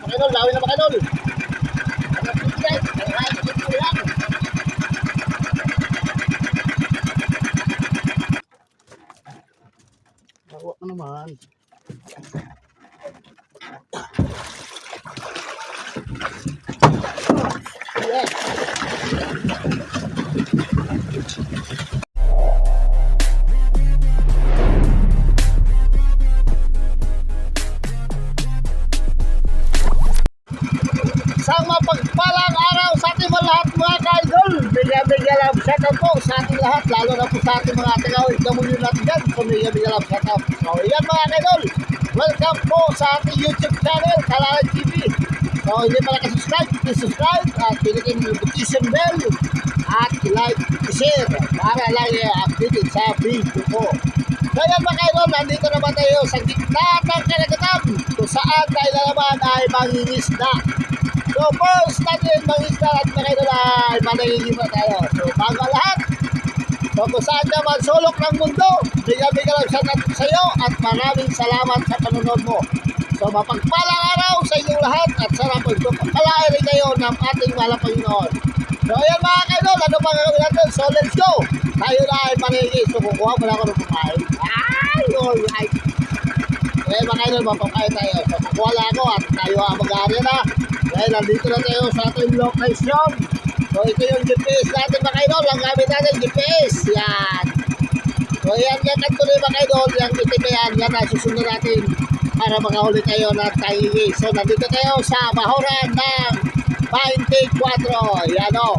Makinol, lawin na makinol. Ano po guys? Ang lahat ng ito yan. Lawak na naman. Shout out po sa ating lahat, lalo na po sa ating mga tagawin kamunin natin dyan. So bigyan-bigyan lang shout out. So yan mga ka-idol, welcome po sa ating YouTube channel, Kalalan TV. So hindi pa nakasubscribe, please subscribe at pilitin yung notification bell at like, share para lagi updated sa video ko. So yan mga idol, nandito naman tayo sa gitna ng kalagatan kung saan tayo na naman ay mangingisda. So first natin mangisda at ay manangingima tayo. So bago ang lahat, so kung saan ka man sulok ng mundo, bigyan-bigyan lang out sa iyo at maraming salamat sa panonood mo. So mapagpalang araw sa inyong lahat at sana pagpapalain rin kayo ng ating mahal na Panginoon. So ayan mga kaidol, ano pa gagawin natin? So let's go! Tayo na ay maningin. So kukuha mo na ako ng kumain. Ay, alright! Eh mga kaidol, mapapakain tayo. So kukuha lang ako at tayo ang mag-aari na. Dahil nandito na tayo sa ating location. So ito yung GPS natin mga kaidol. Ang gamit natin GPS. Yan. So yan yan ang tuloy mga kaidol. Yung itim na yan. Yan ang susunod natin para makahuli tayo ng taingi. So nandito tayo sa Bahoran ng 24. Yan o.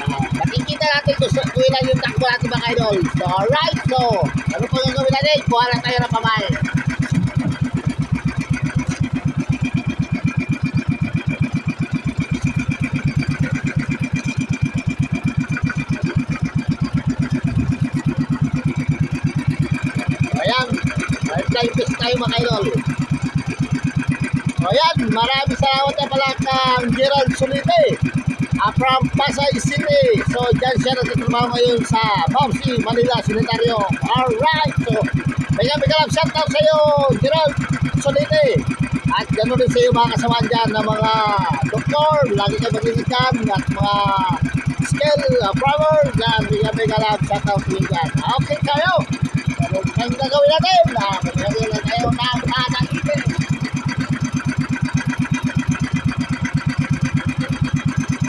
Ah, nakikita natin kung sa- kung ilan yung takbo natin mga idol. So alright. So ano po yung gawin natin? Kuha lang tayo ng pamay. Ayan, flying fish tayo mga idol. So ayan, maraming salamat na pala kang Gerald Solite uh, from Pasay City. So dyan siya nagtatrabaho ngayon sa Bamsi, Manila, Senataryo. Alright, so bigyan bigyan lang shout out sa iyo, Gerald Solite. At ganoon din sa iyo mga kasama dyan ng mga doktor, lagi kayo mag-ingat dyan, at mga skill uh, farmer, dyan, bigyan bigyan lang shout out sa iyo dyan. Okay kayo? Ano ang gagawin natin? Ah, Magagawin na tayo ng kakaitin.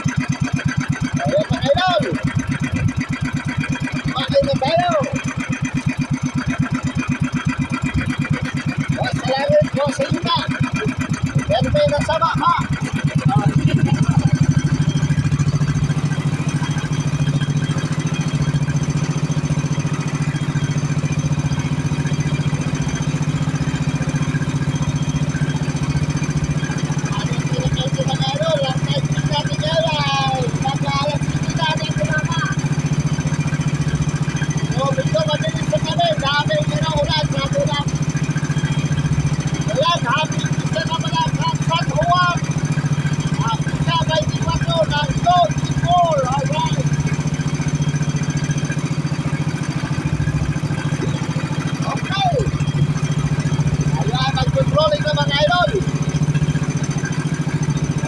Ayan mga idol. Kumain na tayo. Oh, Salamat po sa inyo na. Yan ba yung nasama ha? Ah, Ano yung pinakaisi mga idol? Ang testing natin yan ay nag-aalas dito natin kumama. So, medyo madilis na kami. Dami yung kinaulan sa ulan. Ayan, happy isa na pala sa San Juan. Ang isa 24 ng Zone 4. Alright. Okay. Ayan, mag-controlling na mga idol.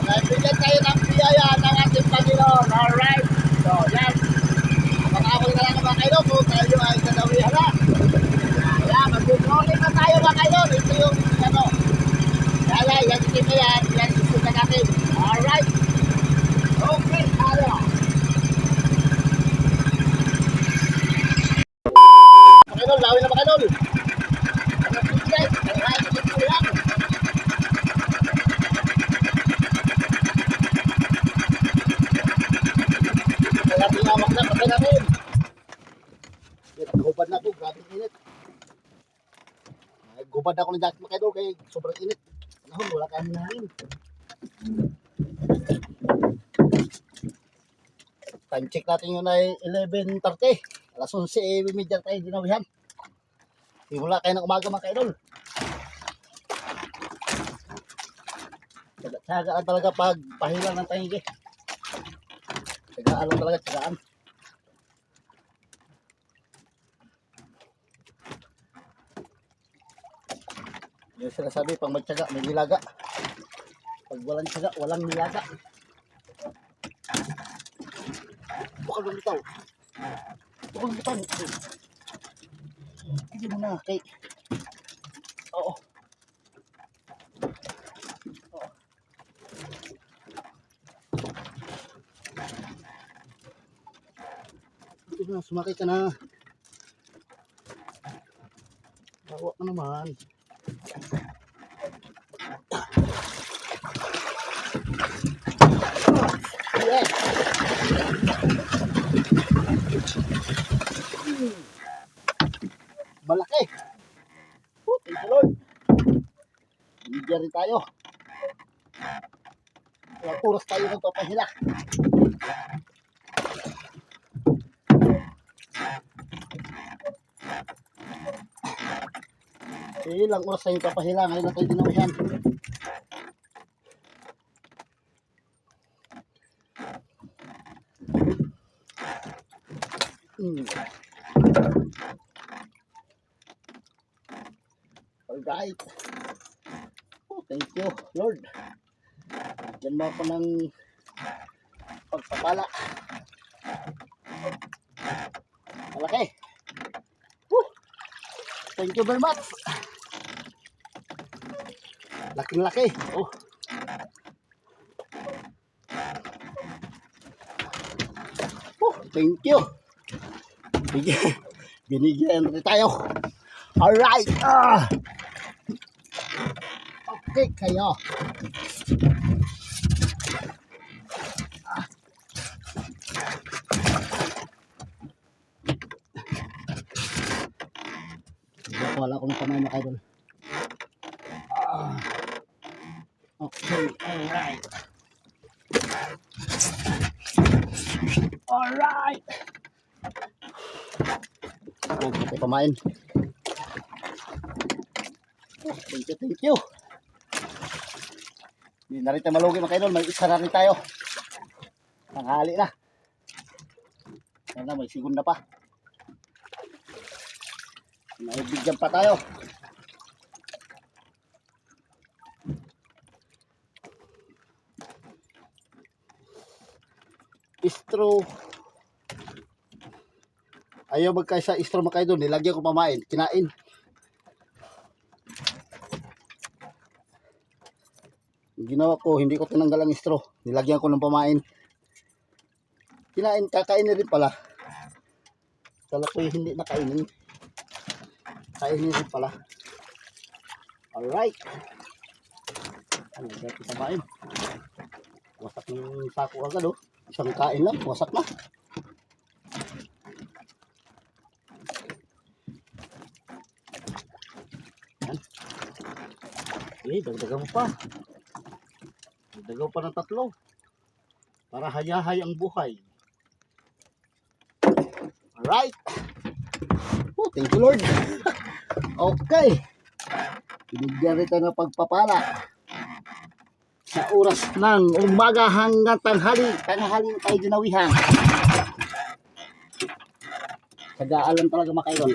Naibigyan tayo ng biyaya ng ating Panginoon. Alright. So, yan. Makakabal na lang mga kayo kung tayo ay kadawihan na. Ayan, mag-controlling na tayo mga kayo. Ito yung ano. Yan, yan, itim na yan. Yan, susunod natin. Alright. Okay, tayo. Makinol, lawin na makinol. Ano po guys? Ang lahat ng ito yan. Kaya tinamak na, patay natin. Gubad na ako, grabe init. Ay, Gubad na ako ng jacket mga idol kay sobrang init. Nahon, wala kami hangin. Time check natin yun ay 11.30. Alas 11, media tayo dinawihan. Simula kayo ng umaga mga idol. Tsaga lang talaga pag pahilan ng tayigi. Tsagaan lang talaga, tsagaan. Yung sinasabi, pang magtsaga, may nilaga. Pag walang tiyaga, walang nilaga. Bukal ng bitaw. Bukal ng bitaw. Hindi mo na, kay... Oo. Oo. Hindi na, sumakay ka na. Bawa ka naman. Malaki. Oh, thank you rin tayo. Kaya puros tayo ng ilang oras tayo papahila. Ngayon na tayo dinawihan. Hmm. Alright. Oh, thank you, Lord. Yan mo ako ng pagpapala. Malaki. Woo! Thank you very much. Laking laki. Oh. Oh, thank you. Bigyan, binigyan rin tayo. Alright. Ah. Okay kayo. Ah. Wala akong kamay na kayo. Ah. Okay, alright. Alright. Oh, pati pamain. Oh, thank you, thank you. Hindi na rin tayo malugi mga kaidol. May isa na rin tayo. Tanghali na. Sana may segunda pa. May bigyan pa tayo. Istro. Ayaw magkaisa istro mga kaidol. Nilagyan ko pamain. Kinain. Ginawa ko, hindi ko tinanggal ang istro. Nilagyan ko ng pamain. Kinain, kakainin rin pala. Kala ko hindi nakainin. Kainin rin pala. Alright. Ano, dati pamain. Wasak yung sako agad oh. Isang kain lang, wasak na. Yan. Eh, dagdagan mo pa. Dagdagan pa ng tatlo. Para hayahay ang buhay. Alright. Oh, thank you Lord. okay. Binigyan tayo ng pagpapala sa oras ng umaga hanggang tanghali. Tanghali tayo ginawihan. Sagaalan talaga mga kaidol.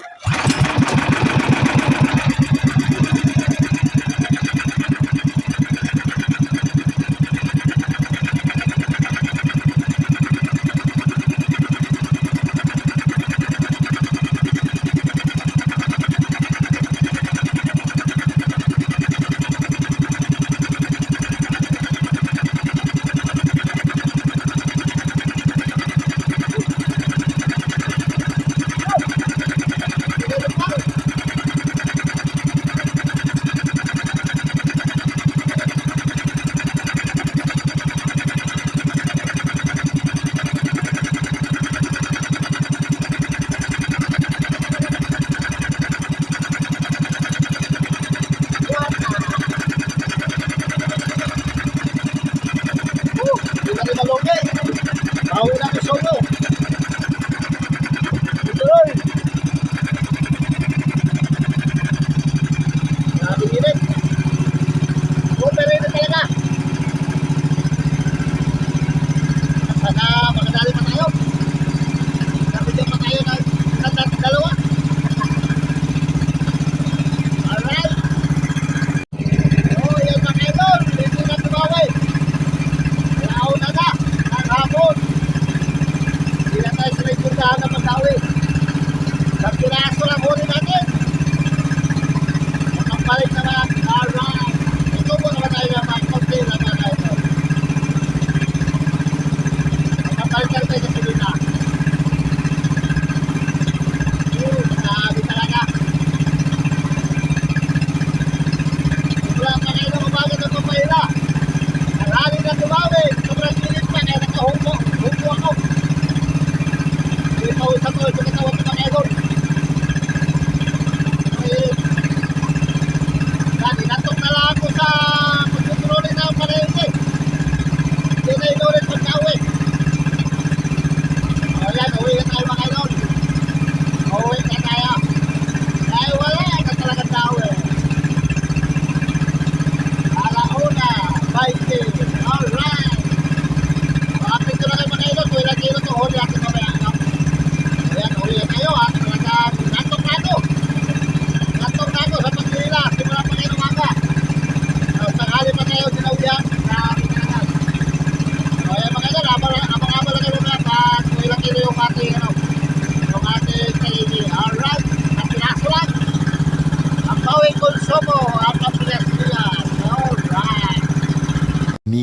ako na papaila.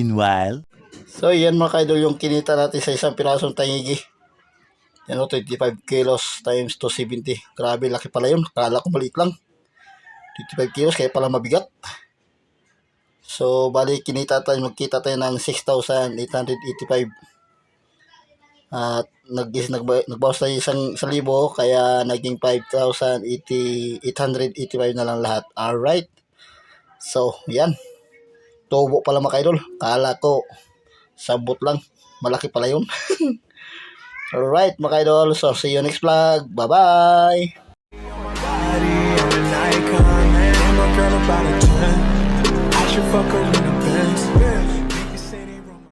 Meanwhile, So, yan mga kaidol yung kinita natin sa isang pirasong tangigi. Yan o, 25 kilos times 270. Grabe, laki pala yun. Kala ko maliit lang. 25 kilos, kaya pala mabigat. So, bali, kinita tayo, magkita tayo ng 6,885. At nag, nag, nagbawas tayo isang, isang kaya naging 5,885 na lang lahat. Alright. So, yan. Tubo pala mga kaidol. Kala ko, sabot lang. Malaki pala yun. Alright, mga idol. So, see you next vlog. Bye-bye! body, I'm an icon, man. My girl about a 10. I should fuck her